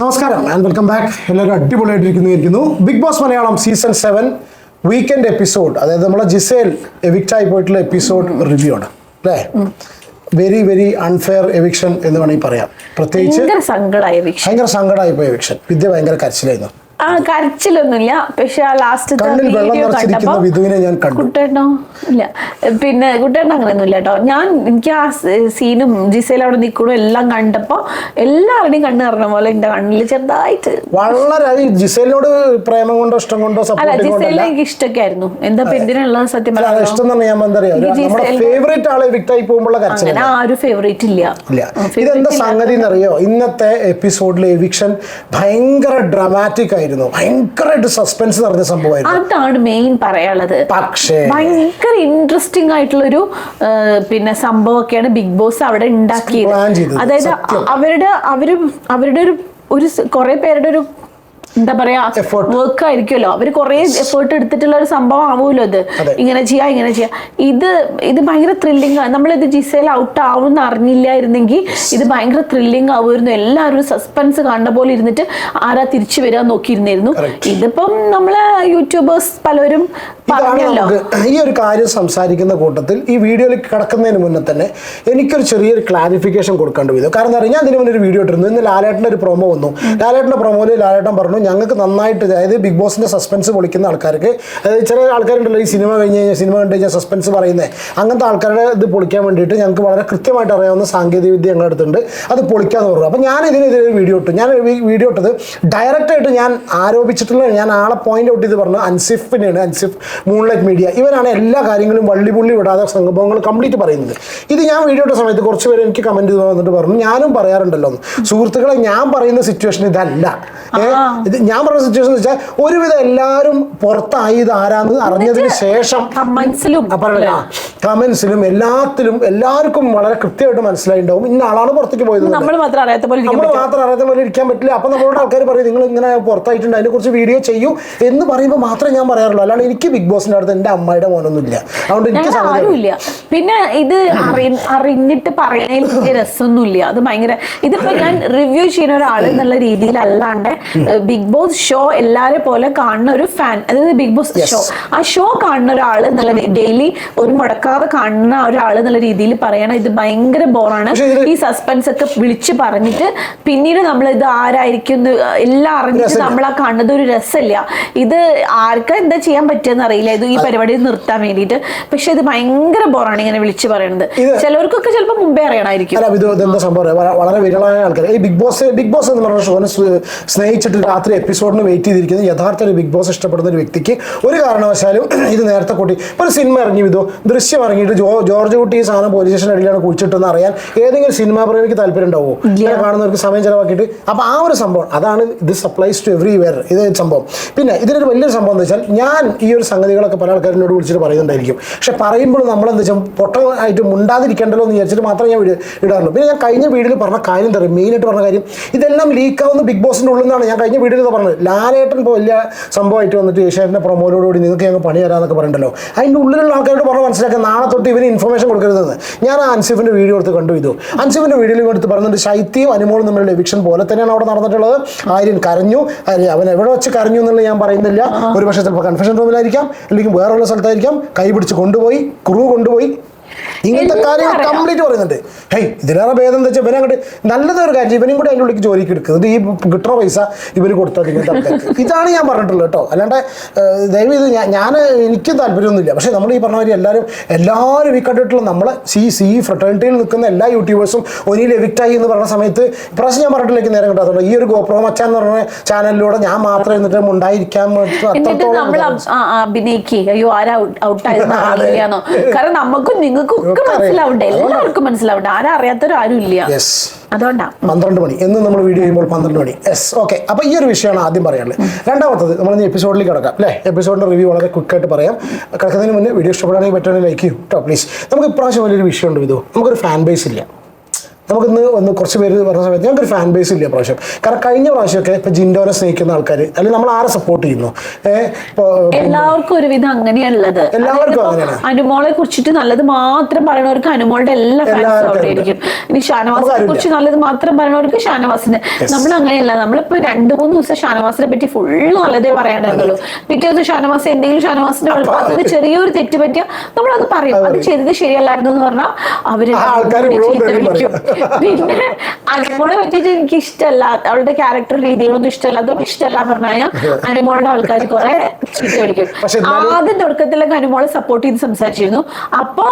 നമസ്കാരം and welcome back എല്ലാവരും അടിപൊളിയായിട്ടിരിക്കുന്നു. Big Boss Malayalam season seven weekend episode അതായത് നമ്മളെ ജിസേൽ എവിക്റ്റ് ആയി പോയിട്ടുള്ള എപ്പിസോഡ് റിവ്യൂ ആണ്. അല്ലേ? വെരി വെരി അൺഫെയർ എവിക്ഷൻ എന്ന് വേണമെങ്കിൽ പറയാം. പ്രത്യേകിച്ച് ഭയങ്കര സങ്കടമായി പോയ എവിക്ഷൻ വിദ്യ ഭയങ്കര കരച്ചിലായിരുന്നു. ആ കരച്ചിലൊന്നുമില്ല. പക്ഷെ ആ ലാസ്റ്റ് വീഡിയോ കണ്ടപ്പോ കുട്ടേട്ടനോ? ഇല്ല. പിന്നെ കുട്ടേട്ടൻ അങ്ങനെയൊന്നും ഇല്ല കേട്ടോ. ഞാൻ എനിക്ക് ആ സീനും ജിസയിൽ അവിടെ നിൽക്കണു എല്ലാം കണ്ടപ്പോ എല്ലാവരുടെയും കണ്ണ് നിറഞ്ഞ പോലെ എന്റെ കണ്ണിൽ ചെറുതായിട്ട് വളരെ ജിസേലിനോട് പ്രേമം കൊണ്ടോ ഇഷ്ടം കൊണ്ടോ അല്ല ജിസയിൽ എനിക്ക് ഇഷ്ടമൊക്കെ ആയിരുന്നു എന്താ എന്തിനുള്ള സത്യം അങ്ങനെ ആ ഒരു ഫേവറേറ്റ് ഇല്ല. ഇതെന്താ. സംഗതി എന്നറിയോ? ഇന്നത്തെ എപ്പിസോഡിലെ എവിക്ഷൻ ഭയങ്കര ഡ്രാമാറ്റിക് ആയിരുന്നു. ഭയങ്കരമായിട്ട് സസ്പെൻസ് നിറഞ്ഞ സംഭവമായിരുന്നു. അതാണ് മെയിൻ പറയാനുള്ളത്. പക്ഷേ ഭയങ്കര ഇൻട്രസ്റ്റിംഗ് ആയിട്ടുള്ളൊരു പിന്നെ സംഭവമൊക്കെയാണ് ബിഗ് ബോസ് അവിടെ ഉണ്ടാക്കിയത്. അതായത് അവരുടെ അവരും അവരുടെ ഒരു ഒരു കുറെ പേരുടെ ഒരു എന്താ പറയാ വർക്ക് ആയിരിക്കുമല്ലോ അവർ കുറെ എഫേർട്ട് എടുത്തിട്ടുള്ള ഒരു സംഭവം ആവുമല്ലോ ഇത്? ഇങ്ങനെ ചെയ്യാ ഇങ്ങനെ ചെയ്യാ. ഇത് ഇത് ഭയങ്കര ത്രില്ലിംഗ് ആണ് നമ്മളിത് ജിസയിൽ ഔട്ട് ആവുമെന്ന് അറിഞ്ഞില്ലായിരുന്നെങ്കിൽ ഇത് ഭയങ്കര ത്രില്ലിംഗ് ആവുമായിരുന്നു. എല്ലാവരും സസ്പെൻസ് കാണുന്ന പോലെ ഇരുന്നിട്ട് ആരാ തിരിച്ചു വരാൻ നോക്കിയിരുന്നായിരുന്നു ഇതിപ്പം നമ്മളെ യൂട്യൂബേഴ്സ് പലരും പറഞ്ഞല്ലോ. ഈ ഒരു കാര്യം സംസാരിക്കുന്ന കൂട്ടത്തിൽ ഈ വീഡിയോയിലേക്ക് കിടക്കുന്നതിന് മുന്നേ തന്നെ എനിക്കൊരു ചെറിയൊരു ക്ലാരിഫിക്കേഷൻ കൊടുക്കേണ്ടി വരും കാരണം എന്താ പറഞ്ഞാൽ ഞാൻ ഇതിന് മുന്നേ ഒരു വീഡിയോ ഇട്ടിരുന്നു. ഇന്ന് ലാലേട്ടന്റെ ഒരു പ്രൊമോ വന്നു. ലാലേട്ടന്റെ പ്രൊമോയിൽ ലാലേട്ടൻ പറഞ്ഞു ഞങ്ങൾക്ക് നന്നായിട്ട് അതായത് ബിഗ് ബോസിന്റെ സസ്പെൻസ് പൊളിക്കുന്ന ആൾക്കാർക്ക് അതായത് ചില ആൾക്കാരുണ്ടല്ലോ ഈ സിനിമ കഴിഞ്ഞ് കഴിഞ്ഞാൽ സിനിമ കണ്ടു കഴിഞ്ഞാൽ സസ്പെൻസ് പറയുന്നത് അങ്ങനത്തെ ആൾക്കാരുടെ ഇത് പൊളിക്കാൻ വേണ്ടിയിട്ട് ഞങ്ങൾക്ക് വളരെ കൃത്യമായിട്ട് അറിയാവുന്ന സാങ്കേതിക വിദ്യ ഞങ്ങളുടെ അടുത്തുണ്ട്. അത് പൊളിക്കാന്ന് പറഞ്ഞു അപ്പോൾ ഞാൻ ഇതിനെതിരെ വീഡിയോ ഇട്ടു. ഞാൻ വീഡിയോ ഇട്ടത് ഡയറക്റ്റായിട്ട് ഞാൻ ആരോപിച്ചിട്ടുള്ള ഞാൻ ആളെ പോയിന്റ് ഔട്ട് ചെയ്ത് പറഞ്ഞു. അൻസിഫിനെയാണ് അൻസിഫ് മൂൺലൈറ്റ് മീഡിയ ഇവരാണ് എല്ലാ കാര്യങ്ങളും വള്ളിപുള്ളി വിടാതെ സംഭവങ്ങൾ കംപ്ലീറ്റ് പറയുന്നത്. ഇത് ഞാൻ വീഡിയോ ഇട്ട സമയത്ത് കുറച്ച് പേര് എനിക്ക് കമന്റ് ചെയ്ത് വന്നിട്ട് പറഞ്ഞു. ഞാനും പറയാറുണ്ടല്ലോ. സുഹൃത്തുക്കളെ ഞാൻ പറയുന്ന സിറ്റുവേഷൻ ഇതല്ല. ഇത് ഞാൻ പറഞ്ഞ സിറ്റുവേഷൻ എന്ന് വെച്ചാൽ ഒരുവിധം എല്ലാവരും പുറത്തായി ഇത് ആരാന്ന് അറിഞ്ഞതിന് ശേഷം കമന്റ്സിലും കമന്റ്സിലും എല്ലാത്തിലും എല്ലാവർക്കും വളരെ കൃത്യമായിട്ട് മനസ്സിലായിട്ടുണ്ടാവും ഇന്ന ആളാണ് പുറത്തേക്ക് പോയത് നമ്മൾ മാത്രം അറിയാത്ത പോലെ ഇരിക്കാൻ നമ്മൾ മാത്രം അറിയാത്ത പോലെ ഇരിക്കാൻ പറ്റില്ല. അപ്പൊ നമ്മളോട് ആൾക്കാർ പറയും നിങ്ങൾ ഇങ്ങനെ പുറത്തായിട്ടുണ്ട് അതിനെ കുറിച്ച് വീഡിയോ ചെയ്യൂ എന്ന് പറയുമ്പോൾ മാത്രമേ ഞാൻ പറയാറുള്ളൂ. അല്ലാണ്ട് എനിക്ക് ബിഗ് ബോസിന്റെ അടുത്ത് എന്റെ അമ്മയുടെ മോനൊന്നുമില്ല. അതുകൊണ്ട് എനിക്ക് ആരുമില്ല. പിന്നെ ഇത് അറിഞ്ഞിട്ട് പറയുന്നതിൽ വലിയ രസമൊന്നുമില്ല. അത് ഭയങ്കര ഇതിപ്പോ ഞാൻ റിവ്യൂ ചെയ്യുന്ന ഒരാൾ എന്നുള്ള രീതിയിലല്ലാണ്ട് ബിഗ് ബോസ് ഷോ എല്ലാരെ പോലെ കാണുന്ന ഒരു ഫാൻ അതായത് ബിഗ് ബോസ് ഷോ. ആ ഷോ കാണുന്ന ഒരാൾ നല്ല ഡെയിലി ഒരു മുടക്കാതെ കാണുന്ന ഒരാൾ എന്നുള്ള രീതിയിൽ പറയണം. ഇത് ഭയങ്കര ബോറാണ്. ഈ സസ്പെൻസ് ഒക്കെ വിളിച്ച് പറഞ്ഞിട്ട് പിന്നീട് നമ്മൾ ഇത് ആരായിരിക്കും എല്ലാം അറിഞ്ഞിട്ട് നമ്മൾ ആ കാണുന്നത് ഒരു രസമില്ല. ഇത് ആർക്കാ എന്താ ചെയ്യാൻ പറ്റുമെന്ന് അറിയില്ല. ഇത് ഈ പരിപാടി നിർത്താൻ വേണ്ടിയിട്ട്. പക്ഷെ ഇത് ഭയങ്കര ബോറാണ് ഇങ്ങനെ വിളിച്ചു പറയുന്നത് ഇത് ചിലവർക്കൊക്കെ ചിലപ്പോൾ മുമ്പേ അറിയണമായിരിക്കും വളരെ വിരളമായ ആൾക്കാർ ഈ ബിഗ് ബോസ് ബിഗ് ബോസ് എന്ന് പറഞ്ഞ ഷോനെ സ്നേഹിച്ചിട്ട് രാത്രി എപ്പിസോഡിന് വെയിറ്റ് ചെയ്തിരിക്കുന്നത് യഥാർത്ഥ ഒരു ബിഗ് ബോസ് ഇഷ്ടപ്പെടുന്ന ഒരു വ്യക്തിക്ക് ഒരു കാരണവശാലും ഇത് നേരത്തെ കൂട്ടി. ഇപ്പോൾ ഒരു സിനിമ ഇറങ്ങി വിധോ ദൃശ്യം ഇറങ്ങിയിട്ട് ജോ ജോർജ് കുട്ടി ഈ സാധനം പോലീസ് സ്റ്റേഷൻ അടിയിലാണ് കുഴിച്ചിട്ടെന്ന് അറിയാൻ ഏതെങ്കിലും സിനിമാ പ്രേമിക്ക് താല്പര്യം ഉണ്ടാവുമോ? ഇങ്ങനെ കാണുന്നവർക്ക് സമയം ചിലവാക്കിയിട്ട്. അപ്പോൾ ആ ഒരു സംഭവം അതാണ് ഇത് സപ്ലൈസ് ടു എവറി വെയർ ഇത് സംഭവം. പിന്നെ ഇതിനൊരു വലിയൊരു സംഭവം എന്ന് വെച്ചാൽ ഞാൻ ഈ ഒരു സംഗതികളൊക്കെ പല ആൾക്കാരിനോട് വിളിച്ചിട്ട് പറയുന്നുണ്ടായിരിക്കും. പക്ഷെ പറയുമ്പോൾ നമ്മളെന്താ വെച്ചാൽ പൊട്ടമായിട്ട് മുണ്ടാതിരിക്കേണ്ടല്ലോ എന്ന് വിചാരിച്ചിട്ട് മാത്രമേ ഞാൻ ഇടാറുള്ളൂ. പിന്നെ ഞാൻ കഴിഞ്ഞ വീഡിയോയിൽ പറഞ്ഞ കാര്യം തരും മെയിനായിട്ട് പറഞ്ഞ കാര്യം ഇതെല്ലാം ലീക്കാവുന്ന ബിഗ് ബോസിന്റെ ഉള്ളിൽ നിന്നാണ് ഞാൻ കഴിഞ്ഞ വീഡിയോയിൽ പറഞ്ഞത്. ലാലേട്ടൻ ഇപ്പോൾ വലിയ സംഭവമായിട്ട് വന്നിട്ട് പ്രൊമോയിലോട് കൂടി നിങ്ങൾക്ക് ഞങ്ങൾ പണി തരാമെന്നൊക്കെ പറഞ്ഞിട്ടുണ്ടല്ലോ. അതിന്റെ ഉള്ളിലുള്ള ആൾക്കാരോട് പറഞ്ഞ് മനസ്സിലാക്കുക നാളെ തൊട്ട് ഇവന് ഇൻഫർമേഷൻ കൊടുക്കരുതെന്ന്. ഞാൻ ആ അൻസിഫിന്റെ വീഡിയോ എടുത്ത് കണ്ടു ഇതു. അൻസിഫിന്റെ വീഡിയോയിൽ എടുത്ത് പറഞ്ഞിട്ട് ശൈത്യം അനുമോളും തമ്മിലുള്ള എവിക്ഷൻ പോലെ തന്നെയാണ് അവിടെ നടന്നിട്ടുള്ളത്. ആര്യൻ കരഞ്ഞു. അവൻ എവിടെ വെച്ച് കരഞ്ഞു എന്നുള്ളത് ഞാൻ പറയുന്നില്ല. ഒരു പക്ഷേ ചിലപ്പോൾ കൺഫെഷൻ റൂമിലായിരിക്കാം അല്ലെങ്കിൽ വേറെയുള്ള സ്ഥലത്തായിരിക്കാം. കൈ പിടിച്ച് കൊണ്ടുപോയി ക്രൂ കൊണ്ടുപോയി. ഇങ്ങനത്തെ കാര്യങ്ങൾ കംപ്ലീറ്റ് പറയുന്നുണ്ട്. ഹേയ് ഇതിലേറെ ഭേദം എന്താ വെച്ചാൽ ഇവനെ അങ്ങോട്ട് നല്ലതൊരു കാര്യം ഇവനും കൂടി അതിന്റെ ഉള്ളിലേക്ക് ജോലിക്ക് എടുക്കുന്നത് ഈ കിട്ടുന്ന പൈസ ഇവർ കൊടുത്താൽ ഇങ്ങനത്തെ ആൾക്കാർക്ക് ഇതാണ് ഞാൻ പറഞ്ഞിട്ടുള്ളത് കേട്ടോ. അല്ലാണ്ട് ദയവ് ഇത് ഞാൻ എനിക്ക് താല്പര്യമൊന്നുമില്ല. പക്ഷേ നമ്മൾ ഈ പറഞ്ഞ മാതിരി എല്ലാവരും എല്ലാവരും ഈ കണ്ടിട്ടുള്ള നമ്മളെ സി സി ഫ്രട്ടേണിറ്റിയിൽ നിൽക്കുന്ന എല്ലാ യൂട്യൂബേഴ്സും ഒനിയിൽ എവിക്റ്റായി എന്ന് പറഞ്ഞ സമയത്ത് പ്രശ്നം ഞാൻ പറഞ്ഞിട്ടിലേക്ക് നേരം കിട്ടാത്തുള്ളൂ ഈ ഒരു ഗോപ്രോ മച്ചാൻ എന്ന് പറഞ്ഞ ചാനലിലൂടെ ഞാൻ മാത്രം എന്നിട്ട് ഉണ്ടായിരിക്കാൻ അത്രത്തോളം അഭിനയിക്കുക അയ്യോ ആരാ ഔട്ടായിരുന്നു കാരണം നമുക്കും നിങ്ങൾക്കും അറിയാം. മനസ്സിലാവണ്ടേ? എല്ലാവർക്കും മനസ്സിലാവണ്ടേ? ആരും അറിയാത്തവരും ആരും ഇല്ല അതുകൊണ്ടാ. പന്ത്രണ്ട് മണി. എന്ന് നമ്മൾ വീഡിയോ ചെയ്യുമ്പോൾ പന്ത്രണ്ട് മണി. യെസ് ഓക്കെ അപ്പോൾ ഈ ഒരു വിഷയമാണ് ആദ്യം പറയാനുള്ളത്. രണ്ടാമത്തത് നമ്മൾ ഇനി എപ്പിസോഡിലേക്ക് കിടക്കാം അല്ലേ? എപ്പിസോഡിന്റെ റിവ്യൂ വളരെ ക്വിക്കായിട്ട് പറയാം. കിടക്കുന്നതിന് മുന്നേ വീഡിയോ ഇഷ്ടപ്പെടുകയാണെങ്കിൽ പറ്റുകയാണെങ്കിൽ ലൈക്ക് ചെയ്യും കേട്ടോ പ്ലീസ് നമുക്ക് ഇപ്രാവശ്യം വലിയൊരു വിഷയമുണ്ട് വിധു. നമുക്കൊരു ഫാൻ ബേസ് ഇല്ല. നമുക്കിന്ന് ഒന്ന് കുറച്ച് പേര് പറഞ്ഞ സമയത്ത് ഞങ്ങൾക്ക് ഒരു ഫാൻ ബേസ് ഇല്ല പ്രാവശ്യം. കാരണം കഴിഞ്ഞ പ്രാവശ്യമൊക്കെ ഇപ്പൊ ജിൻഡോനെ സ്നേഹിക്കുന്ന ആൾക്കാർ അല്ലെങ്കിൽ നമ്മൾ ആരെ സപ്പോർട്ട് ചെയ്യുന്നു? എല്ലാവർക്കും ഒരു എല്ലാവർക്കും ഒരുവിധം അങ്ങനെയുള്ളത് എല്ലാവർക്കും അങ്ങനെയാണ്. അനുമോളെ കുറിച്ചിട്ട് നല്ലത് മാത്രം പറയണവർക്ക് അനുമോളുടെ എല്ലാ ഫാൻസും എല്ലാവർക്കും അവിടെ ഇരിക്കും ഇനി ഷാനവാസിനെ. കുറിച്ച് നല്ലത് മാത്രം പറയണവർക്ക് ഷാനവാസിന്. നമ്മൾ അങ്ങനെയല്ല നമ്മളിപ്പോ രണ്ടു മൂന്ന് ദിവസം ഷാനവാസിനെ പറ്റി ഫുള്ള് നല്ലതേ പറയാനുള്ളൂ പിറ്റേ ദിവസം ഷാനവാസ് എന്തെങ്കിലും ഷാനവാസിന്റെ ഭാഗത്ത് ചെറിയൊരു തെറ്റ് പറ്റിയാൽ നമ്മളത് പറയും. അത്. ചെയ്തത് ശരിയല്ലായിരുന്നു എന്ന് പറഞ്ഞാൽ അവർ പിന്നെ അനുമോളെ പറ്റിയിട്ട് എനിക്ക് ഇഷ്ടമല്ല അവളുടെ ക്യാരക്ടർ രീതികളൊന്നും ഇഷ്ടമല്ല അതൊന്നും ഇഷ്ടമല്ല പറഞ്ഞാൽ അനുമോളുടെ ആൾക്കാർ കുറെ ചീത്ത എന്നാലും- ആദ്യം തുടക്കത്തിലൊക്കെ അനുമോളെ സപ്പോർട്ട് ചെയ്ത് സംസാരിച്ചിരുന്നു. അപ്പൊ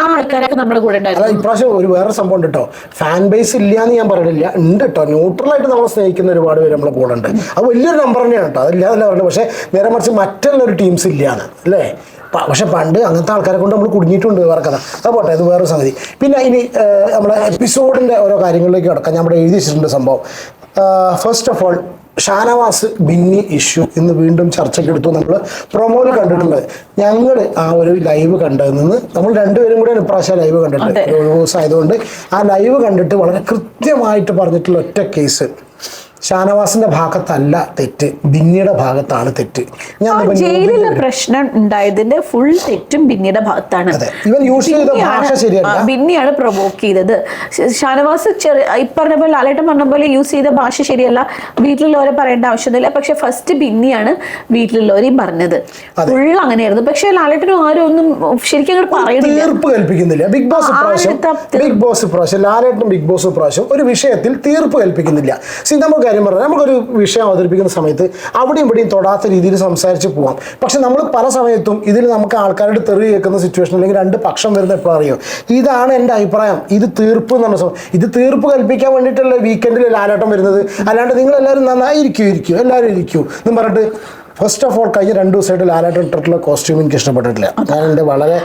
ആ ആൾക്കാരൊക്കെ നമ്മുടെ കൂടെ ഉണ്ടായിരുന്നു. ഇപ്രാവശ്യം ഒരു വേറെ സംഭവം ഉണ്ട് കേട്ടോ ഫാൻ ബേസ് ഇല്ല എന്ന് ഞാൻ പറയുന്നില്ല ഉണ്ട് കേട്ടോ ന്യൂട്രൽ ആയിട്ട് നമ്മളെ സ്നേഹിക്കുന്ന ഒരുപാട് പേര് നമ്മളെ കൂടെ ഉണ്ട്. അത് വലിയൊരു നമ്പർ തന്നെയാണ് കേട്ടോ അതില്ലാതല്ല പറയുന്നത് പക്ഷേ നേരെ മറിച്ച് മറ്റുള്ള ഒരു ടീംസ് ഇല്ലാന്ന്. അല്ലേ? പക്ഷെ പണ്ട് അങ്ങനത്തെ ആൾക്കാരെ കൊണ്ട് നമ്മൾ കുടുങ്ങിയിട്ടുണ്ട് വേറെ കഥ. അത് പോട്ടെ അത് വേറൊരു സംഗതി. പിന്നെ ഇനി നമ്മുടെ നമ്മളെ എപ്പിസോഡിന്റെ ഓരോ കാര്യങ്ങളിലേക്ക് കിടക്കാം. ഞാൻ ഇവിടെ എഴുതി വെച്ചിട്ടുണ്ട് സംഭവം. First of all Shanavas Binny issue എന്ന് വീണ്ടും ചർച്ചയ്ക്കെടുത്തു നമ്മൾ പ്രൊമോയിൽ കണ്ടിട്ടുണ്ട്. ഞങ്ങൾ ആ ഒരു ലൈവ് കണ്ടതിൽ നിന്ന് നമ്മൾ രണ്ടുപേരും കൂടെ ഇപ്രാവശ്യം ലൈവ് കണ്ടിട്ടുണ്ട് അതെ. ഒരു ദിവസം ആയതുകൊണ്ട് ആ ലൈവ് കണ്ടിട്ട് വളരെ കൃത്യമായിട്ട് പറഞ്ഞിട്ടുള്ള ഒറ്റ കേസ് ഷാനവാസിന്റെ ഭാഗത്തല്ല തെറ്റ്. ബിന്നിയുടെ ഭാഗത്താണ് തെറ്റ്. ഞാൻ ജയിലിലെ പ്രശ്നം ഉണ്ടായതിന്റെ ഫുൾ തെറ്റും ബിന്നിയുടെ ഭാഗത്താണ്. ഇവൻ യൂസ് ചെയ്ത ബിന്നിയാണ്- ഭാഷ ശരിയല്ല. ബിന്നിയാണ് പ്രൊവോക്ക് ചെയ്തത്. ഷാനവാസ് ചെറിയ പറഞ്ഞ പോലെ ലാലേട്ടൻ പറഞ്ഞ പോലെ യൂസ് ചെയ്ത ഭാഷ ശരിയല്ല. വീട്ടിലുള്ളവരെ പറയേണ്ട ആവശ്യമൊന്നുമില്ല. പക്ഷെ ഫസ്റ്റ് ബിന്നിയാണ് വീട്ടിലുള്ളവരെയും പറഞ്ഞത്. ഫുൾ അങ്ങനെയായിരുന്നു. പക്ഷെ ലാലേട്ടനും ആരും ഒന്നും ശരിക്കും അങ്ങോട്ട് പറയണില്ല തീർപ്പ് കൽപ്പിക്കുന്നില്ല. ബിഗ് ബോസ് പ്രാവശ്യം ബിഗ് ബോസ് പ്രാവശ്യം ലാലേട്ടനും ബിഗ് ബോസ് പ്രാവശ്യം ഒരു വിഷയത്തിൽ തീർപ്പ് കൽപ്പിക്കുന്നില്ല. സി നമുക്ക് കാര്യം പറഞ്ഞാൽ നമുക്കൊരു വിഷയം അവതരിപ്പിക്കുന്ന സമയത്ത് അവിടെയും ഇവിടെയും തൊടാത്ത രീതിയിൽ സംസാരിച്ച് പോവാം. പക്ഷെ നമ്മൾ പല സമയത്തും ഇതിൽ നമുക്ക് ആൾക്കാരുടെ തെറി കേൾക്കുന്ന സിറ്റുവേഷൻ അല്ലെങ്കിൽ രണ്ട് പക്ഷം വരുന്ന എപ്പോഴും അറിയാം? ഇതാണ് എന്റെ അഭിപ്രായം. ഇത് തീർപ്പ് എന്ന് പറഞ്ഞ ഇത് തീർപ്പ് കൽപ്പിക്കാൻ വേണ്ടിയിട്ടല്ലേ വീക്കെൻഡിൽ ലാലാട്ടം വരുന്നത്? അല്ലാണ്ട് നിങ്ങളെല്ലാവരും നന്നായിരിക്കും ഇരിക്കൂ എല്ലാവരും ഇരിക്കും എന്ന് പറഞ്ഞിട്ട് ഫസ്റ്റ് ഓഫ് ഓൾ കഴിഞ്ഞ രണ്ട് ദിവസമായിട്ട് ലാലേട്ടൻ ഇട്ടിട്ടുള്ള കോസ്റ്റ്യൂം എനിക്ക് ഇഷ്ടപ്പെട്ടിട്ടില്ല. ഞാൻ എന്റെ വളരെ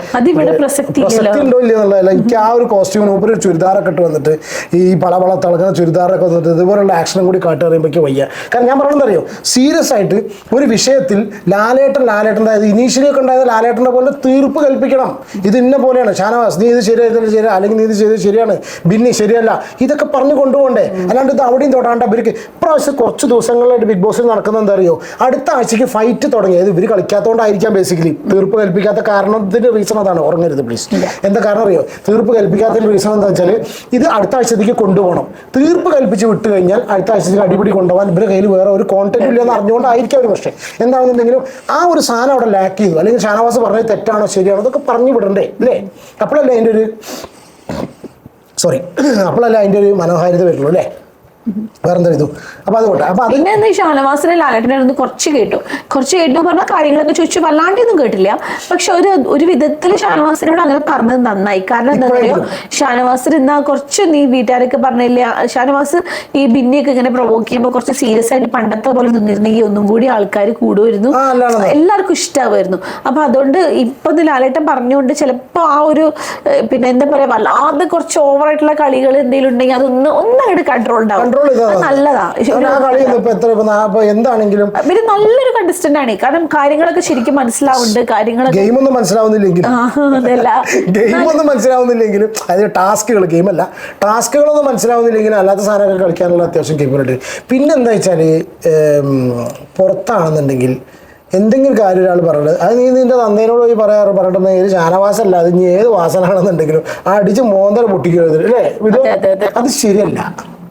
പ്രസക്തി ഉണ്ടോ ഇല്ല എന്നുള്ളതല്ല എനിക്ക് ആ ഒരു കോസ്റ്റ്യൂമിന് മുമ്പ് ഒരു ചുരിദാറൊക്കെ ഇട്ട് വന്നിട്ട് ഈ പളപള തിളക്കുന്ന ചുരിദാറൊക്കെ വന്നിട്ട് ഇതുപോലുള്ള ആക്ഷനും കൂടി കാട്ടി അറിയുമ്പോഴേക്ക് വയ്യ. കാരണം ഞാൻ പറയുന്നത് അറിയോ? സീരിയസ് ആയിട്ട് ഒരു വിഷയത്തിൽ ലാലേട്ടൻ ലാലേട്ടൻ അതായത് ഇനീഷ്യലി ഒക്കെ ഉണ്ടായത് ലാലേട്ടന്റെ പോലെ തീർപ്പ് കൽപ്പിക്കണം. ഇത് ഇന്ന പോലെയാണ്. ഷാനവാസ് നീ ഇത് ശരിയായി ശരി അല്ലെങ്കിൽ നീ ഇത് ചെയ്തത് ശരിയാണ്. ബിന്നി ശരിയല്ല. ഇതൊക്കെ പറഞ്ഞു കൊണ്ടുപോകണ്ടേ. അല്ലാണ്ട് ഇത് അവിടെയും തൊടാണ്ട് അവർക്ക് ഇപ്രാവശ്യം കുറച്ച് ദിവസങ്ങളായിട്ട് ബിഗ് ബോസിൽ നടക്കുന്നത് എന്താ അറിയോ? അടുത്ത ആഴ്ചയ്ക്ക് ഫൈറ്റ് തുടങ്ങിയത് ഇവർ കളിക്കാത്തതുകൊണ്ടായിരിക്കാം ബേസിക്കലി തീർപ്പ് കൽപ്പിക്കാത്ത കാരണത്തിന്റെ റീസൺ അതാണ്. ഉറങ്ങരുത് പ്ലീസ് എന്താ കാരണം അറിയോ? തീർപ്പ് കൽപ്പിക്കാത്തതിന്റെ റീസൺ എന്താ വെച്ചാൽ ഇത് അടുത്ത ആഴ്ചത്തേക്ക് കൊണ്ടുപോകണം. തീർപ്പ് കൽപ്പിച്ച് വിട്ട് കഴിഞ്ഞാൽ അടുത്ത ആഴ്ചത്തേക്ക് അടിപിടി കൊണ്ടുപോകാൻ ഇവരുടെ കയ്യിൽ വേറെ ഒരു കോണ്ടന്റ് ഇല്ലെന്ന് അറിഞ്ഞുകൊണ്ടായിരിക്കും അവർ പക്ഷേ. എന്താണെന്നുണ്ടെങ്കിലും ആ ഒരു സാധനം അവിടെ ലാക്ക് ചെയ്തു. അല്ലെങ്കിൽ ഷാനവാസ് പറഞ്ഞത് തെറ്റാണോ ശരിയാണോ അതൊക്കെ പറഞ്ഞു വിടണ്ടേ അല്ലേ അപ്പോഴല്ലേ അതിന്റെ ഒരു സോറി അപ്പോഴല്ലേ അതിന്റെ ഒരു മനോഹാരിത വരുള്ളൂ അല്ലേ? വേറെന്താ ഇതു അപ്പോൾ അത് പോട്ടെ. അപ്പോൾ അത് പിന്നെ എന്താ ഷാനവാസിനെ ലാലേട്ടനെ ഒന്ന് കുറച്ച് കേട്ടു. കുറച്ച് കേട്ടു പറഞ്ഞ കാര്യങ്ങളൊക്കെ ചോദിച്ചു. വല്ലാണ്ടൊന്നും കേട്ടില്ല. പക്ഷെ ഒരു ഒരു വിധത്തിൽ ഷാനവാസിനോട് അങ്ങനെ പറഞ്ഞത് നന്നായി. കാരണം എന്താ പറയുക ഷാനവാസിന് എന്നാ കുറച്ച് നീ വീട്ടുകാരൊക്കെ പറഞ്ഞില്ല? ഷാനവാസ് ഈ ബിന്നിയൊക്കെ ഇങ്ങനെ പ്രൊവോക്ക് ചെയ്യുമ്പോൾ കുറച്ച് സീരിയസ് ആയിട്ട് പണ്ടത്തെ പോലെ നിന്നിരുന്നെങ്കിൽ ഒന്നും കൂടി ആൾക്കാർ കൂടുമായിരുന്നു. എല്ലാവർക്കും ഇഷ്ടമായിരുന്നു അപ്പൊ അതുകൊണ്ട് ഇപ്പൊ ലാലേട്ടൻ പറഞ്ഞുകൊണ്ട് ചിലപ്പോ ആ ഒരു പിന്നെ എന്താ പറയാ വല്ലാതെ കുറച്ച് ഓവറായിട്ടുള്ള കളികൾ എന്തെങ്കിലും ഉണ്ടെങ്കിൽ അതൊന്ന് ഒന്നങ്ങോട്ട് കൺട്രോൾ ഉണ്ടാവും. കൺട്രോൾ നല്ലതാ. എന്താണെങ്കിലും പിന്നെ നല്ലൊരു കണ്ടസ്റ്റന്റ് ആണ്. കാരണം കാര്യങ്ങളൊക്കെ ശരിക്കും മനസ്സിലാവുന്നുണ്ട്. കാര്യങ്ങളൊക്കെ ഗെയിം ഒന്നും മനസ്സിലാവുന്നില്ലെങ്കിലും. ഗെയിം ഒന്നും മനസ്സിലാവുന്നില്ലെങ്കിലും അതായത് ടാസ്കുകൾ ഗെയിമല്ല ടാസ്കുകളൊന്നും മനസ്സിലാവുന്നില്ലെങ്കിലും അല്ലാത്ത സാധനമൊക്കെ കളിക്കാനുള്ള അത്യാവശ്യം കേപ്പബിലിറ്റി പിന്നെന്താ വെച്ചാൽ പുറത്താണെന്നുണ്ടെങ്കിൽ എന്തെങ്കിലും കാര്യം ഒരാൾ പറയുന്നത് അത് നീ നിന്റെ തന്നേനോട് പോയി പറയാറ് പറഞ്ഞിട്ടുണ്ടെങ്കിൽ ശാനവാസല്ല അത് ഇനി ഏത് വാസനാണെന്നുണ്ടെങ്കിലും ആ അടിച്ച് മോന്തര പൊട്ടിക്കരുത്. അല്ലേ. അത് ശരിയല്ല.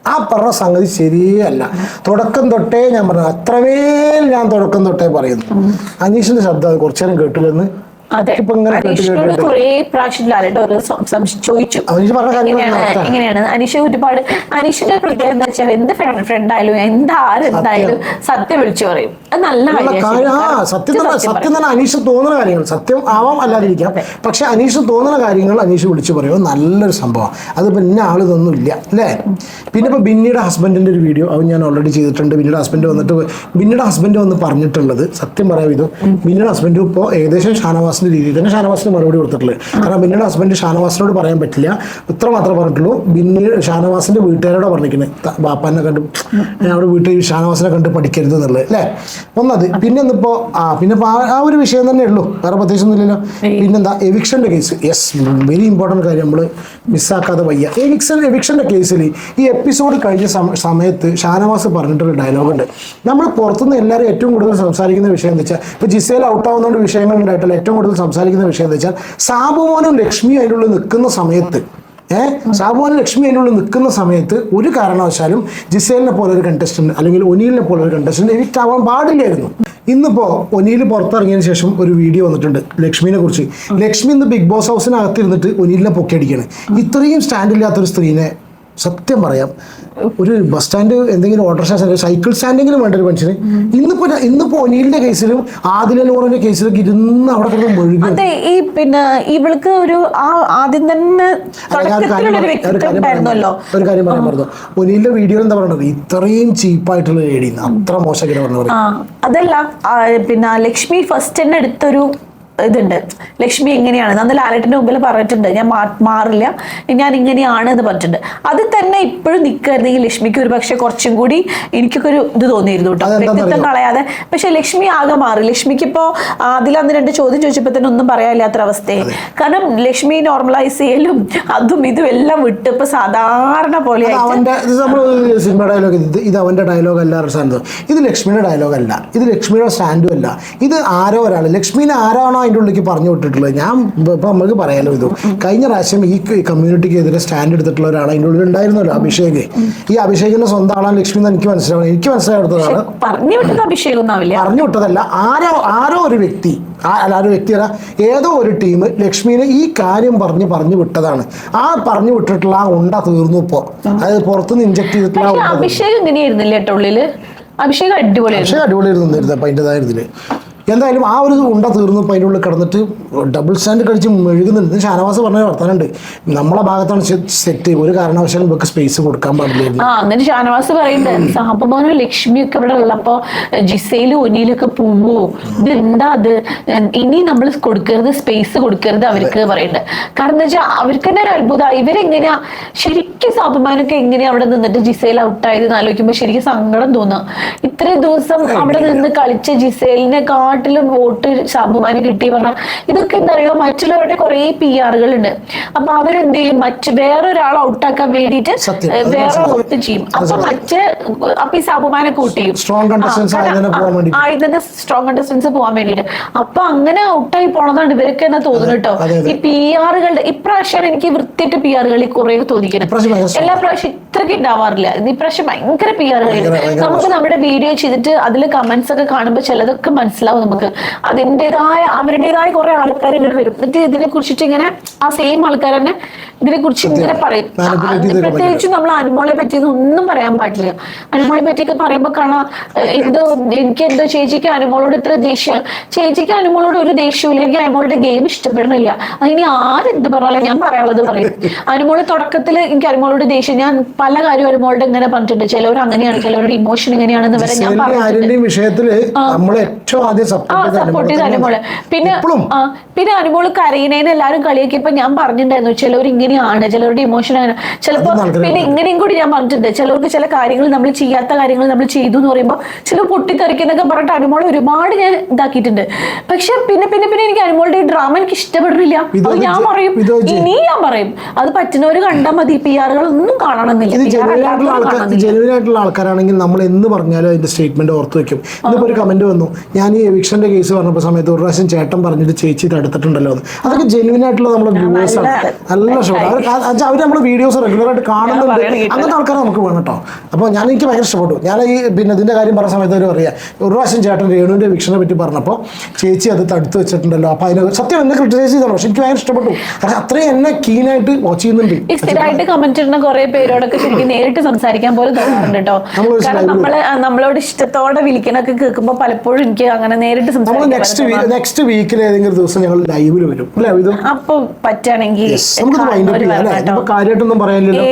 ആ പറഞ്ഞ സംഗതി ശരിയല്ല. തുടക്കം തൊട്ടേ ഞാൻ പറഞ്ഞു അത്രമേൽ ഞാൻ തുടക്കം തൊട്ടേ പറയുന്നു. അനീഷിന്റെ ശബ്ദം കുറച്ചു നേരം കേട്ടില്ലെന്ന് അതെ. അനീഷിനോട്. കുറേ പ്രാവശ്യം ചോദിച്ചു. അനീഷ് ഒരുപാട് അനീഷിന്റെ പ്രത്യേകത എന്താ വെച്ചാൽ എന്ത് ഫ്രണ്ട് ആയാലും എന്ത് ആരെന്തായാലും സത്യം. വിളിച്ചു പറയും. അത് നല്ല സത്യം സത്യം തന്നെ അനീഷ് തോന്നുന്ന കാര്യങ്ങൾ. സത്യം ആവാം അല്ലാതിരിക്കാം പക്ഷെ അനീഷ് തോന്നുന്ന കാര്യങ്ങൾ അനീഷ് വിളിച്ചു പറയുമോ നല്ലൊരു സംഭവമാണ് അത് പിന്നെ ആൾ ഇതൊന്നും ഇല്ല അല്ലേ? പിന്നെ ഇപ്പൊ ബിന്നിയുടെ ഹസ്ബൻഡിന്റെ ഒരു വീഡിയോ അത് ഞാൻ ഓൾറെഡി ചെയ്തിട്ടുണ്ട്. ബിന്നിയുടെ ഹസ്ബൻഡ് വന്നിട്ട് ബിന്നിയുടെ ഹസ്ബൻഡ് വന്ന് പറഞ്ഞിട്ടുള്ളത് സത്യം പറയാം ഇത്. ബിന്നിയുടെ ഹസ്ബൻഡ് ഇപ്പോൾ ഏകദേശം ഷാനവാസിനെ ഷാനവാസിന്റെ രീതിയിൽ തന്നെ ഷാനവാസിന് മറുപടി കൊടുത്തിട്ടുള്ളത്. കാരണം ബിന്നിയുടെ ഹസ്ബൻഡ് ഷാനവാസിനോട് പറയാൻ പറ്റില്ല. ഇത്ര മാത്രമേ പറഞ്ഞിട്ടുള്ളൂ. ബിന്നി ഷാനവാസിന്റെ വീട്ടുകാരോട് പറഞ്ഞിരിക്കുന്നത് ബാപ്പാനെ കണ്ട് അവിടെ വീട്ടിൽ ഷാനവാസിനെ കണ്ട് പഠിക്കരുത് എന്നുള്ളത് അല്ലേ? ഒന്നത്. പിന്നെ ഇന്നിപ്പോ ആ പിന്നെ ആ- ഒരു വിഷയം തന്നെ ഉള്ളൂ. വേറെ പ്രത്യേകിച്ചൊന്നുമില്ലല്ലോ പിന്നെന്താ? എവിക്ഷന്റെ കേസ് യെസ് വെരി ഇമ്പോർട്ടന്റ് കാര്യം. നമ്മൾ മിസ്സാക്കാതെ വയ്യ. എവിക്ഷൻ എവിക്ഷന്റെ കേസിൽ ഈ എപ്പിസോഡ് കഴിഞ്ഞ സമയത്ത് ഷാനവാസ് പറഞ്ഞിട്ടൊരു ഡയലോഗ് ഉണ്ട്. നമ്മൾ പുറത്തുനിന്ന് എല്ലാവരും ഏറ്റവും കൂടുതൽ സംസാരിക്കുന്ന വിഷയം എന്താ വെച്ചാൽ ഇപ്പൊ ജിസേൽ ഔട്ടാവുന്നതുകൊണ്ട് വിഷയങ്ങൾ ഉണ്ടായിട്ടില്ല. ഏറ്റവും കൂടുതൽ സംസാരിക്കുന്ന വിഷയം എന്താ വെച്ചാൽ സാബുമോനും ലക്ഷ്മിയും അതിന്റെ ഉള്ളിൽ നിൽക്കുന്ന സമയത്ത് ഏഹ് സാബുമോനും ലക്ഷ്മി അതിന്റെ ഉള്ളിൽ നിൽക്കുന്ന സമയത്ത് ഒരു കാരണവശാലും ജിസേലിനെ പോലെ ഒരു കണ്ടസ്റ്റന്റ് അല്ലെങ്കിൽ ഒനീലിനെ പോലെ ഒരു കണ്ടസ്റ്റന്റ് എവിക്റ്റ് ആവാൻ പാടില്ലായിരുന്നു. ഇന്നിപ്പോ ഒനീൽ പുറത്തിറങ്ങിയതിന് ശേഷം ഒരു വീഡിയോ വന്നിട്ടുണ്ട് ലക്ഷ്മിനെ കുറിച്ച്. ലക്ഷ്മി ഇന്ന് ബിഗ് ബോസ് ഹൗസിനകത്ത് ഇരുന്നിട്ട് ഒനീലിനെ പൊക്കിയടിക്കാണ് ഇത്രയും സ്റ്റാൻഡില്ലാത്തൊരു സ്ത്രീനെ സത്യം പറയാം. ഒരു ബസ് സ്റ്റാൻഡ് എന്തെങ്കിലും ഓട്ടോറിക്ഷ സ്റ്റാൻഡ് സൈക്കിൾ സ്റ്റാൻഡെങ്കിലും വേണ്ട ഒരു മനുഷ്യന്. ഇന്നിപ്പോ ഇന്നിപ്പോ ഒനീലിന്റെ കേസിലും ആദില നൂറിന്റെ കേസിലൊക്കെ ഇരുന്ന് അവിടെ കിടന്ന് മുഴുകി. അതെ ഈ പിന്നെ ഇവൾക്ക് ഒരു ആദ്യം തന്നെ ഒരു കാര്യം പറയാൻ പറഞ്ഞു ഒനീലിന്റെ വീഡിയോ എന്താ പറയുന്നത് ഇത്രയും ചീപ്പായിട്ടുള്ള ലേഡി അത്ര മോശം അതല്ല പിന്നെ ലക്ഷ്മി ഫസ്റ്റ് തന്നെ എടുത്തൊരു ഇതുണ്ട്. ലക്ഷ്മി എങ്ങനെയാണ്? അന്ന് ലാലറ്റിന്റെ മുമ്പിൽ പറഞ്ഞിട്ടുണ്ട് ഞാൻ മാറില്ല ഞാൻ ഇങ്ങനെയാണ് എന്ന് പറഞ്ഞിട്ടുണ്ട്. അത് തന്നെ ഇപ്പോഴും നിൽക്കുകയായിരുന്നെങ്കിൽ ലക്ഷ്മിക്ക് ഒരു പക്ഷെ കുറച്ചും കൂടി എനിക്കൊക്കെ ഒരു ഇത് തോന്നിയിരുന്നു കേട്ടോ. വ്യക്തിത്വം കളയാതെ. പക്ഷെ ലക്ഷ്മി ആകെ മാറി. ലക്ഷ്മിക്ക് ഇപ്പോ അതിൽ അന്ന് രണ്ട് ചോദ്യം ചോദിച്ചപ്പോൾ തന്നെ ഒന്നും പറയാനില്ലാത്തൊരവസ്ഥയായി. കാരണം ലക്ഷ്മി നോർമലൈസ് ചെയ്യലും അതും ഇതും എല്ലാം വിട്ട് ഇപ്പൊ സാധാരണ പോലെ സിനിമ ഡയലോഗ് ഇത് അവന്റെ ഡയലോഗ് അല്ല ഇത് ലക്ഷ്മിയുടെ ഡയലോഗ് അല്ല. ഇത് ലക്ഷ്മിയുടെ സ്റ്റാൻഡും അല്ല. ഇത് ആരോ ഒരാൾ ലക്ഷ്മിനെ ആരാണോ അതിന്റെ ഉള്ളിലേക്ക് പറഞ്ഞു വിട്ടിട്ടുള്ളത്. ഞാൻ ഇപ്പം നമുക്ക് പറയാലോ ഇത്. കഴിഞ്ഞ പ്രാവശ്യം ഈ കമ്മ്യൂണിറ്റിക്ക് എതിരെ സ്റ്റാൻഡ് എടുത്തിട്ടുള്ള ഒരാൾ അതിന്റെ ഉള്ളിൽ ഉണ്ടായിരുന്നല്ലോ അഭിഷേക്. ഈ അഭിഷേകിന്റെ സ്വന്തം ആളാണ് ലക്ഷ്മി എന്ന് എനിക്ക് മനസ്സിലാവണം എനിക്ക് മനസ്സിലായെടുത്തതാണ് പറഞ്ഞു വിട്ടത് പറഞ്ഞു വിട്ടതല്ല. ആരോ ആരോ ഒരു വ്യക്തി ആ- അല്ല ഒരു വ്യക്തിയല്ല ഏതോ ഒരു ടീം ലക്ഷ്മിനെ ഈ കാര്യം പറഞ്ഞ് പറഞ്ഞു വിട്ടതാണ്. ആ പറഞ്ഞു വിട്ടിട്ടുള്ള ആ ഉണ്ട തീർന്നു ഇപ്പോ. അതായത് പുറത്തുനിന്ന് ഇഞ്ചക്ട് ചെയ്തിട്ടുള്ള അഭിഷേക് ഇങ്ങനെയായിരുന്നില്ല ഉള്ളിൽ? അഭിഷേക് അടിപൊളിയായിരുന്നു. അഭിഷേക് അടിപൊളിയായിരുന്നു നിന്നിരുന്നത് അപ്പം അതിന്റെതായ ഇതിൽ എന്തായാലും ആ ഒരു ഉണ്ട തീർന്നപ്പോൾ അതിന്റെ ഉള്ളിൽ കിടന്നിട്ട് ഡബിൾ സ്റ്റാൻഡ് കഴിച്ച് മെഴുകുന്നുണ്ട്. ഷാനവാസ് പറഞ്ഞ വർത്തനുണ്ട് നമ്മളെ ഭാഗത്താണ് സെറ്റ് ഒരു കാരണവശാലും ഇവർക്ക് സ്പേസ് കൊടുക്കാൻ പാടില്ലായിരുന്നു. ആ എന്നിട്ട് ഷാനവാസ് പറയുന്നത് സാബുമോനും ലക്ഷ്മിയൊക്കെ ഇവിടെ ഉള്ളപ്പോ ജിസയിലും ഒനിയിലൊക്കെ പോവോ? ഇതെന്താ അത്? ഇനി നമ്മൾ കൊടുക്കരുത് സ്പേസ് കൊടുക്കരുത് അവർക്ക് പറയുന്നുണ്ട്. കാരണം എന്താ വെച്ചാൽ അവർക്ക് തന്നെ ഒരു അത്ഭുത. ഇവരെങ്ങനെയാ ശരിക്കും സാമ്പമാനൊക്കെ എങ്ങനെയാ അവിടെ നിന്നിട്ട് ജിസയിൽ ഔട്ടായത് എന്ന് ആലോചിക്കുമ്പോ ശരിക്കും സങ്കടം തോന്നുക ഇത്രയും ദിവസം അവിടെ നിന്ന് കളിച്ച ജിസേലിനെ കാട്ടിലും വോട്ട് സാബുമാന് കിട്ടി പറഞ്ഞാൽ ഇതൊക്കെ എന്താ പറയുക മറ്റുള്ളവരുടെ കുറെ പി ആറുകൾ ഉണ്ട് അപ്പൊ അവരെന്ത് ചെയ്യും മറ്റ് വേറൊരാൾ ഔട്ടാക്കാൻ വേണ്ടിയിട്ട്. ഏഹ് വേറെ. വോട്ട് ചെയ്യും. അപ്പൊ മറ്റ് അപ്പൊ ഈ സാബുമാനെ കൂട്ടി ചെയ്യും. Strong contestants ആ, ആയതിനെ സ്ട്രോങ് കണ്ടസ്റ്റൻസ് പോകാൻ വേണ്ടിയിട്ട്. അപ്പൊ അങ്ങനെ ഔട്ടായി പോണതാണ് ഇവരൊക്കെ എന്നാ തോന്നുന്നു കേട്ടോ. ഈ പി ആറുകളുടെ ഇപ്രാവശ്യം എനിക്ക് വൃത്തിയിട്ട് പി ആറുകളിൽ കുറെ തോന്നിക്കണം എല്ലാ പ്രാവശ്യം ഇത്രയ്ക്ക് ഉണ്ടാവാറില്ല ഇപ്രാവശ്യം ഭയങ്കര പി ആറുകളിൽ നമുക്ക് നമ്മുടെ വീഡിയോ ചെയ്തിട്ട് അതിൽ കമന്റ്സ് ഒക്കെ കാണുമ്പോൾ ചിലതൊക്കെ മനസ്സിലാവും. നമുക്ക് അതിന്റെതായ അവരുടേതായ കുറെ ആൾക്കാർ ഇങ്ങനെ വരും. എന്നിട്ട് ഇതിനെ കുറിച്ചിട്ട് ഇങ്ങനെ ആ സെയിം ആൾക്കാർ തന്നെ ഇതിനെ കുറിച്ച് ഇങ്ങനെ പറയും. പ്രത്യേകിച്ച് നമ്മൾ അനുമോളെ പറ്റി ഒന്നും പറയാൻ പാടില്ല. അനുമോളെ പറ്റിയൊക്കെ പറയുമ്പോൾ കാണാം എന്തോ എനിക്ക് എന്തോ ചേച്ചിക്ക് അനുമോളോട് ഇത്ര ദേഷ്യം ചേച്ചിക്ക് അനുമോളോട് ഒരു ദേഷ്യവും ഇല്ലെങ്കിൽ അനുമോളുടെ ഗെയിം ഇഷ്ടപ്പെടുന്നില്ല. അതിനി ആരെന്ത് പറഞ്ഞാലും ഞാൻ പറയാനുള്ളത് പറയും. അനുമോൾ തുടക്കത്തിൽ എനിക്ക് അനുമോളോട് ദേഷ്യം ഞാൻ പല കാര്യം അനുമോളുടെ ഇങ്ങനെ പറഞ്ഞിട്ടുണ്ട്. ചിലവർ അങ്ങനെയാണ് ചിലവരുടെ ഇമോഷൻ ഇങ്ങനെയാണെന്ന് വരെ ഞാൻ പറഞ്ഞു പറഞ്ഞിട്ടുണ്ട്. വിഷയത്തിൽ നമ്മൾ ഏറ്റവും ആദ്യം സപ്പോർട്ട് ചെയ്ത് അനുമോൾ പിന്നെ പിന്നെ അനുമോൾ കരയുന്നതിന് എല്ലാവരും കളിയാക്കിയപ്പോ ഞാൻ പറഞ്ഞിട്ടുണ്ടായിരുന്നു ചിലവർ ഇങ്ങനെയാണ് ചിലവരുടെ ഇമോഷൻ അങ്ങനെ. ചിലപ്പോ പിന്നെ ഇങ്ങനെയും കൂടി ഞാൻ പറഞ്ഞിട്ടുണ്ട് ചിലവർക്ക് ചില കാര്യങ്ങൾ നമ്മൾ ചെയ്യാത്ത കാര്യങ്ങൾ നമ്മൾ ചെയ്തു എന്ന് പറയുമ്പോൾ ചില പൊട്ടിത്തെറിക്കുന്നൊക്കെ പറഞ്ഞിട്ട് അനുമോളെ ഒരുപാട് ഞാൻ ഇതാക്കിയിട്ടുണ്ട്. പക്ഷെ പിന്നെ പിന്നെ പിന്നെ എനിക്ക് അനുമോളുടെ ഈ ഡ്രാമ എനിക്ക് ഇഷ്ടപ്പെടുന്നില്ല അത് ഞാൻ പറയും ഇനി ഞാൻ പറയും അത് പറ്റുന്നവര് കണ്ടാൽ മതി പി ആറുകൾ ഒന്നും കാണണമെന്നില്ല. ആയിട്ടുള്ള ആൾക്കാരാണെങ്കിൽ നമ്മൾ എന്ന് പറഞ്ഞാലും അതിന്റെ സ്റ്റേറ്റ്മെന്റ് ഓർത്ത് വെക്കും. ഇന്നിപ്പോ ഒരു കമന്റ് വന്നു. ഞാൻ ഈ എവിക്ഷന്റെ കേസ് പറഞ്ഞപ്പോൾ സമയത്ത് ഒരു പ്രാവശ്യം ചേട്ടൻ പറഞ്ഞിട്ട് ചേച്ചി തടുത്തിട്ടുണ്ടല്ലോ എന്ന്. അതൊക്കെ ജെനുവിൻ ആയിട്ടുള്ള നമ്മുടെ വ്യൂവേഴ്സ് ആണ്. നല്ല ഷോ അവർ അവർ നമ്മുടെ വീഡിയോസ് റെഗുലർ ആയിട്ട് കാണുന്നുണ്ട്. അങ്ങനത്തെ ആൾക്കാരെ നമുക്ക് വേണം കേട്ടോ. അപ്പോൾ ഞാൻ എനിക്ക് ഭയങ്കര ഇഷ്ടപ്പെട്ടു. ഞാൻ ഈ പിന്നെ ഇതിന്റെ കാര്യം പറഞ്ഞ സമയത്ത് അവർ പറയാം ഒരു പ്രാവശ്യം ചേട്ടൻ രേണുവിന്റെ വിക്ഷനെ പറ്റി പറഞ്ഞപ്പോൾ ചേച്ചി അത് തടുത്ത് വെച്ചിട്ടുണ്ടല്ലോ. അപ്പോൾ അതിന് സത്യം എന്നെ ക്രിട്ടിസൈസ് ചെയ്താണ് പക്ഷെ എനിക്ക് ഭയങ്കര ഇഷ്ടപ്പെട്ടു. കാരണം അത്രയും എന്നെ കീനായിട്ട് വാച്ച് ചെയ്യുന്നുണ്ട്. സ്ഥിരമായിട്ട് കമന്റ് ഇടുന്ന കുറെ പേരോടൊക്കെ എനിക്ക് നേരിട്ട് സംസാരിക്കാൻ പോലും തോന്നാറുണ്ട് കേട്ടോ. കാരണം നമ്മൾ നമ്മളോട് ഇഷ്ടത്തോടെ വിളിക്കണൊക്കെ കേൾക്കുമ്പോൾ പലപ്പോഴും എനിക്ക് അങ്ങനെ നേരിട്ട് നമ്മൾ നെക്സ്റ്റ്. നെക്സ്റ്റ് വീക്കിൽ ഏതെങ്കിലും ദിവസം ഞങ്ങൾ ലൈവിൽ വരും. അല്ലേ ഇത് അപ്പൊ പറ്റുകയാണെങ്കിൽ Yes. നമുക്കത് അപ്പ് ചെയ്യാം അല്ലേ? ഇപ്പൊ കാര്യമായിട്ടൊന്നും പറയാനില്ലല്ലോ.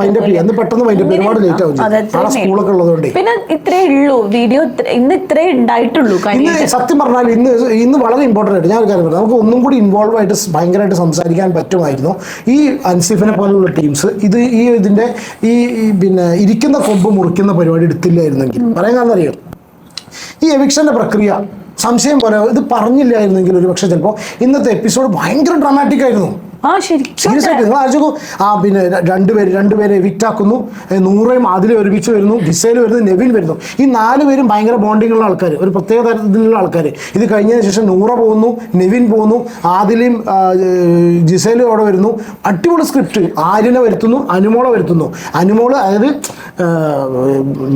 മൈൻഡ് അപ്പ് ചെയ്യാം. പെട്ടെന്ന് മൈൻഡ് അപ്പ് ഒരുപാട് ലേറ്റ് ആവും സ്കൂളൊക്കെ ഉള്ളതുകൊണ്ട്. പിന്നെ ഇത്രേ ഉള്ളൂ. വീഡിയോ ഇന്ന് ഇത്രേ ഉണ്ടായിട്ടുള്ളൂ ഇന്ന് സത്യം പറഞ്ഞാൽ ഇന്ന് ഇന്ന് വളരെ ഇമ്പോർട്ടന്റ് ആയിട്ട് ഞാൻ ഒരു കാര്യം പറയാം. നമുക്ക് ഒന്നും കൂടി ഇൻവോൾവ് ആയിട്ട് ഭയങ്കരമായിട്ട് സംസാരിക്കാൻ പറ്റുമായിരുന്നു. ഈ അൻസിഫിനെ പോലുള്ള ടീംസ് ഇത് ഈ ഇതിന്റെ ഈ ഈ പിന്നെ ഇരിക്കുന്ന കൊമ്പ് മുറിക്കുന്ന പരിപാടി എടുത്തില്ലായിരുന്നെങ്കിൽ. പറയാൻ കാരണം അറിയാം? ഈ എവിക്ഷന്റെ പ്രക്രിയ സംശയം പോലെ ഇത് പറഞ്ഞില്ലായിരുന്നെങ്കിൽ ഒരു പക്ഷേ ചിലപ്പോൾ ഇന്നത്തെ എപ്പിസോഡ് ഭയങ്കര ഡ്രാമാറ്റിക് ആയിരുന്നു. ആ ശരി. സീരിയസ് ആയിട്ട് നിങ്ങൾ ആ പിന്നെ രണ്ടുപേര് രണ്ടുപേരെ വിറ്റാക്കുന്നു. നൂറേയും അതിൽ ഒരുമിച്ച് വരുന്നു. ജിസേൽ വരുന്നു നെവിൻ വരുന്നു. ഈ നാല് പേരും ഭയങ്കര ബോണ്ടിങ് ഉള്ള ആൾക്കാർ ഒരു പ്രത്യേക തരത്തിലുള്ള ആൾക്കാർ ഇത് കഴിഞ്ഞതിന് ശേഷം നൂറ പോകുന്നു നെവിൻ പോകുന്നു ആദിലും ജിസേലും അവിടെ വരുന്നു. അടിപൊളി സ്ക്രിപ്റ്റ്. ആര്യനെ വരുത്തുന്നു അനുമോളെ വരുത്തുന്നു. അനുമോൾ അതായത്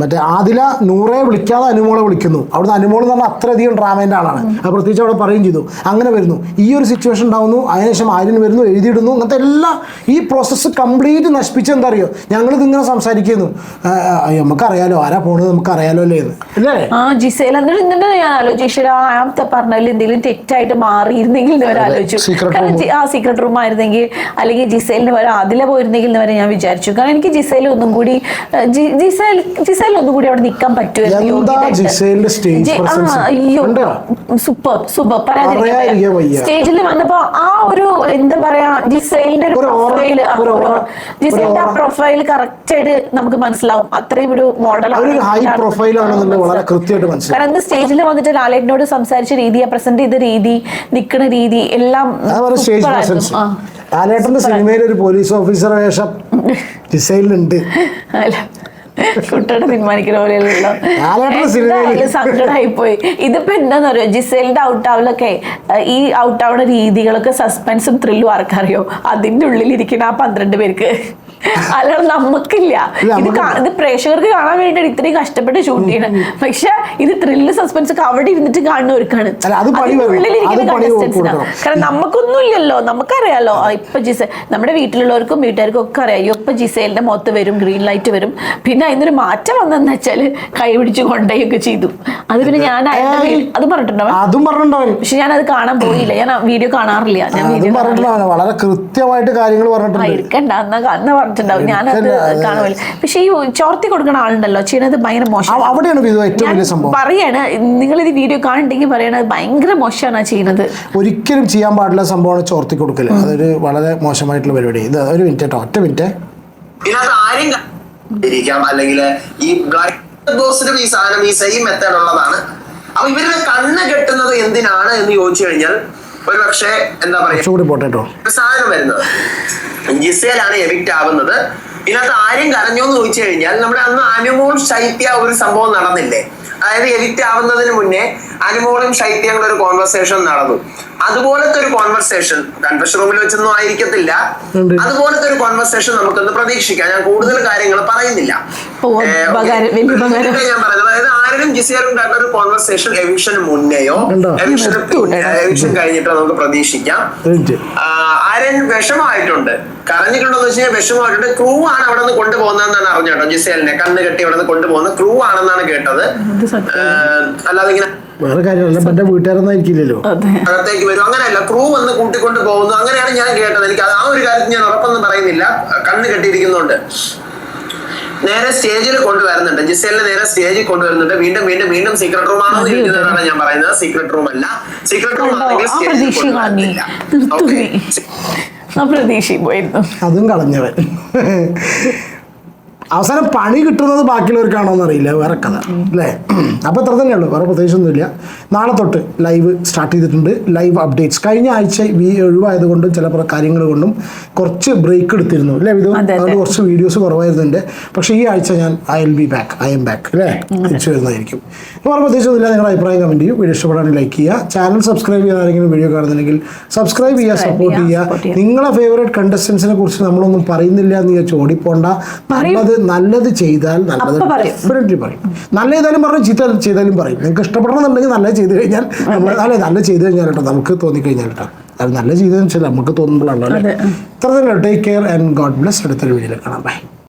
മറ്റേ ആദില നൂറെ വിളിക്കാതെ അനുമോളെ വിളിക്കുന്നു. അവിടുന്ന് അനുമോൾ എന്ന് പറഞ്ഞാൽ അത്രയധികം ഡ്രാമേന്റെ ആളാണ്. അത് പ്രത്യേകിച്ച് അവിടെ പറയുകയും ചെയ്തു. അങ്ങനെ വരുന്നു. ഈ ഒരു സിറ്റുവേഷൻ ഉണ്ടാവുന്നു. അതിനുശേഷം ആര്യൻ വരുന്നു എഴുതിയിടുന്നു. അങ്ങനത്തെ എല്ലാ ഈ പ്രോസസ്സ് കംപ്ലീറ്റ് നശിപ്പിച്ച് എന്താ അറിയോ? ഞങ്ങൾ ഇതിങ്ങനെ സംസാരിക്കുന്നു. നമുക്കറിയാലോ ആരാ പോണത് നമുക്കറിയാലോ അല്ലേ അല്ലേ? ആ ജിസേൽ എന്നിട്ട് എന്നിട്ട് ഞാൻ ആലോചിച്ചു ആമത്തെ പറഞ്ഞതിൽ എന്തെങ്കിലും തെറ്റായിട്ട് മാറിയിരുന്നെങ്കിൽ വരെ ആലോചിച്ചു. കാരണം ആ സീക്രട്ട് റൂം ആയിരുന്നെങ്കിൽ അല്ലെങ്കിൽ ജിസേലിന് വരെ അതിലെ പോയിരുന്നെങ്കിൽ വരെ ഞാൻ വിചാരിച്ചു. കാരണം എനിക്ക് ജിസേൽ ഒന്നും കൂടി ജിസേൽ ജിസേൽ ഒന്നും കൂടി അവിടെ നിൽക്കാൻ പറ്റുമായിരുന്നു സ്റ്റേജിൽ വന്നപ്പോ ആ ഒരു എന്താ പറയാ ജിസേലിന്റെ ഒരു പ്രൊഫൈൽ ജിസേലിന്റെ ആ പ്രൊഫൈൽ കറക്റ്റ് ആയിട്ട് നമുക്ക് മനസ്സിലാവും. അത്രയും ഒരു മോഡൽ ഹൈ പ്രൊഫൈൽ വളരെ കൃത്യമായിട്ട് കാരണം സ്റ്റേജിൽ വന്നിട്ട് ലാലേട്ടനോട് സംസാരിച്ച രീതി പ്രസന്റ് ചെയ്ത രീതി നിൽക്കുന്ന രീതി എല്ലാം. ലാലേട്ടന്റെ സിനിമയിൽ ഒരു പോലീസ് ഓഫീസർ വേഷം ഡിസൈനിലുണ്ട് കുട്ടിയുടെ തീരുമാനിക്കുന്ന പോലെയല്ലോ എന്തായാലും സങ്കടമായി പോയി ഇതിപ്പോ എന്താന്ന് പറയുക ജിസേലിന്റെ ഔട്ട് ആവലൊക്കെ ഈ ഔട്ട് ആവുന്ന രീതികളൊക്കെ സസ്പെൻസും ത്രില്ലും ആർക്കറിയോ? അതിന്റെ ഉള്ളിൽ ഇരിക്കുന്ന ആ പന്ത്രണ്ട് പേർക്ക്. അല്ലാതെ നമുക്കില്ല. ഇത് ഇത് പ്രേക്ഷകർക്ക് കാണാൻ വേണ്ടിയിട്ട് ഇത്രയും കഷ്ടപ്പെട്ട് ഷൂട്ട് ചെയ്യണം പക്ഷെ ഇത് ത്രില്ല് സസ്പെൻസ് ഒക്കെ അവിടെ ഇരുന്നിട്ട് കാണുന്നവർക്കാണ് അല്ല, ഉള്ളിലിരിക്കുന്ന. കാരണം നമുക്കൊന്നും ഇല്ലല്ലോ നമുക്കറിയാലോ. ഇപ്പൊ ജിസ നമ്മുടെ വീട്ടിലുള്ളവർക്കും വീട്ടുകാർക്കും ഒക്കെ അറിയാം. അയ്യോ ഇപ്പൊ ജിസേലിന്റെ മുഖത്ത് വരും ഗ്രീൻ ലൈറ്റ് വരും. പിന്നെ അതിനൊരു മാറ്റം വന്നെന്ന് വെച്ചാൽ കൈ പിടിച്ച് കൊണ്ടുപോയൊക്കെ ചെയ്തു. അത് പിന്നെ ഞാൻ അത് പറഞ്ഞിട്ടുണ്ടോ? അതും പറഞ്ഞിട്ടുണ്ടാവും പക്ഷെ ഞാൻ അത് കാണാൻ പോയില്ല. ഞാൻ വീഡിയോ കാണാറില്ല. ഞാൻ വീഡിയോ വളരെ കൃത്യമായിട്ട് കാര്യങ്ങൾ പറഞ്ഞിട്ടുണ്ട്. പറഞ്ഞിട്ടുണ്ടാവും. ഞാനത് കാണുമല്ലോ പക്ഷെ ഈ ചോർത്തി കൊടുക്കുന്ന ആളുണ്ടല്ലോ ചെയ്യണത് ഭയങ്കര മോശം. അവിടെയാണ് പറയാണ് നിങ്ങൾ ഇത് വീഡിയോ കാണുന്നുണ്ടെങ്കിൽ പറയണത് ഭയങ്കര മോശമാണ് ആ ചെയ്യുന്നത്. ഒരിക്കലും ചെയ്യാൻ പാടില്ല സംഭവമാണ് ചോർത്തി കൊടുക്കൽ അതൊരു വളരെ മോശമായിട്ടുള്ള പരിപാടി. ഇത് ഒരു മിനിറ്റ് കേട്ടോ ഒറ്റ മിനിറ്റ്. ആരും ഇരിക്കാം അല്ലെങ്കിൽ ഈ ബ്ലാക്ക് ബോക്സിലും ഈ സാധനം ഈ സെയിം മെത്തേഡ് ഉള്ളതാണ്. അപ്പൊ ഇവരുടെ കണ്ണ് കെട്ടുന്നത് എന്തിനാണ് എന്ന് ചോദിച്ചു കഴിഞ്ഞാൽ ഒരു പക്ഷേ എന്താ പറയുക സാധനം വരുന്നത്. ജിസേലാണ് എവിക്റ്റ് ആവുന്നത്. ഇതിനകത്ത് ആരും കരഞ്ഞോ എന്ന് ചോദിച്ചു കഴിഞ്ഞാൽ നമ്മുടെ അന്ന് അനുമോൾ ശൈത്യ ഒരു സംഭവം നടന്നില്ലേ? അതായത് എവിക്റ്റ് ആവുന്നതിന് മുന്നേ അനുമോളും ശൈത്യങ്ങളും ഒരു കോൺവെർസേഷൻ നടന്നു. അതുപോലത്തെ ഒരു കോൺവെർസേഷൻ കൺവെഷൻ റൂമിൽ വെച്ചൊന്നും ആയിരിക്കത്തില്ല. അതുപോലത്തെ ഒരു കോൺവെർസേഷൻ നമുക്കൊന്ന് പ്രതീക്ഷിക്കാം. ഞാൻ കൂടുതൽ കാര്യങ്ങൾ പറയുന്നില്ല. ഞാൻ പറയുന്നത് അതായത് ആരും ജിസിയാരും ഉണ്ടാക്കുന്ന ഒരു കോൺവെർസേഷൻ എവിക്ഷന് മുന്നേയോ? ഉണ്ടോ? എവിക്ഷൻ കഴിഞ്ഞിട്ടോ നമുക്ക് പ്രതീക്ഷിക്കാം. ആരൻ വിഷമായിട്ടുണ്ട് കരഞ്ഞിട്ടുണ്ടോ എന്ന് വെച്ചാൽ കഴിഞ്ഞാൽ വിഷമായിട്ടുണ്ട് ക്രൂ ആണ് അവിടെ നിന്ന് കൊണ്ടുപോകുന്നതെന്നാണ് അറിഞ്ഞു കേട്ടോ ജിസേലിനെ കണ്ണ് കെട്ടി അവിടെ നിന്ന് കൊണ്ടുപോകുന്ന ക്രൂ ആണെന്നാണ് കേട്ടത്. അല്ലാതെ ഇങ്ങനെ വേറെ കാര്യമല്ല എന്റെ വീട്ടുകാരൊന്നായിരിക്കില്ലല്ലോ. അതെ. അകത്തേക്ക് വരും. അങ്ങനെയല്ല ക്രൂ വന്ന് കൂട്ടിക്കൊണ്ട് പോകുന്നു. അങ്ങനെയാണ് ഞാൻ കേട്ടത്. എനിക്ക് ആ ഒരു കാര്യത്തിൽ ഞാൻ ഉറപ്പൊന്നും പറയുന്നില്ല. കണ്ണ് കെട്ടിയിരിക്കുന്നുണ്ട്. നേരെ സ്റ്റേജിൽ കൊണ്ടുവരുന്നുണ്ട്. ജിസേലിനെ നേരെ സ്റ്റേജിൽ കൊണ്ടുവരുന്നുണ്ട്. വീണ്ടും വീണ്ടും വീണ്ടും സീക്രട്ട് റൂം ആണോ എന്ന് ചോദിക്കുന്നതാണ് ഞാൻ പറയുന്നത്. സീക്രട്ട് റൂം അല്ല. Secret room? ആണെങ്കിൽ സ്റ്റേജിൽ കൊണ്ടുവരുന്നില്ല. ഓക്കെ പോയിരുന്നു. അതും കളഞ്ഞവൻ. അവസാനം പണി കിട്ടുന്നത് ബാക്കിയുള്ളവർക്കാണോ എന്നറിയില്ല വേറെ കഥ അല്ലേ? അപ്പോൾ ഇത്ര തന്നെയുള്ളൂ വേറെ പ്രത്യേകിച്ചൊന്നുമില്ല. നാളെ തൊട്ട് ലൈവ് സ്റ്റാർട്ട് ചെയ്തിട്ടുണ്ട് ലൈവ് അപ്ഡേറ്റ്സ്. കഴിഞ്ഞ ആഴ്ച ഈ ഒഴിവായതുകൊണ്ടും ചില കാര്യങ്ങൾ കൊണ്ടും കുറച്ച് ബ്രേക്ക് എടുത്തിരുന്നു അല്ലേ ഇത് അതെ, അതെ. അതുകൊണ്ട് കുറച്ച് വീഡിയോസ് കുറവായിരുന്നു എന്റെ പക്ഷേ ഈ ആഴ്ച ഞാൻ I'll be back I am back അല്ലേ? തിരിച്ചു വരുന്നതായിരിക്കും. വേറെ പ്രത്യേകിച്ചൊന്നുമില്ല നിങ്ങളുടെ അഭിപ്രായം കമന്റ് ചെയ്യും. വീഡിയോ ഇഷ്ടപ്പെടാണെങ്കിൽ ലൈക്ക് ചെയ്യുക. ചാനൽ സബ്സ്ക്രൈബ് ചെയ്യാൻ ആരെങ്കിലും വീഡിയോ കാണുന്നുണ്ടെങ്കിൽ സബ്സ്ക്രൈബ് ചെയ്യുക സപ്പോർട്ട് ചെയ്യുക, നിങ്ങളുടെ നിങ്ങളെ ഫേവറേറ്റ് കണ്ടസ്റ്റൻസിനെ കുറിച്ച് നമ്മളൊന്നും പറയുന്നില്ല എന്ന് ഓടിപ്പോണ്ട. നല്ലത് നല്ലത് ചെയ്താൽ നല്ലത്. ഡെഫിനറ്റ്ലി പറയും. നല്ല ചെയ്താലും പറയും ചീത്ത ചെയ്താലും പറയും. നിങ്ങൾക്ക് ഇഷ്ടപ്പെടണമെന്നുണ്ടെങ്കിൽ നല്ല ചെയ്ത് കഴിഞ്ഞാൽ നമ്മൾ അല്ലെ നല്ല ചെയ്ത് കഴിഞ്ഞാൽ കേട്ടോ നമുക്ക് തോന്നിക്കഴിഞ്ഞാൽ കേട്ടോ. അത് നല്ല ചെയ്തതെന്ന് വെച്ചാൽ നമുക്ക് തോന്നുമ്പോഴാണല്ലോ അല്ലേ. ഇത്ര തന്നെ take care and God bless അടുത്തൊരു വീഡിയോയിൽ കാണാം. ബൈ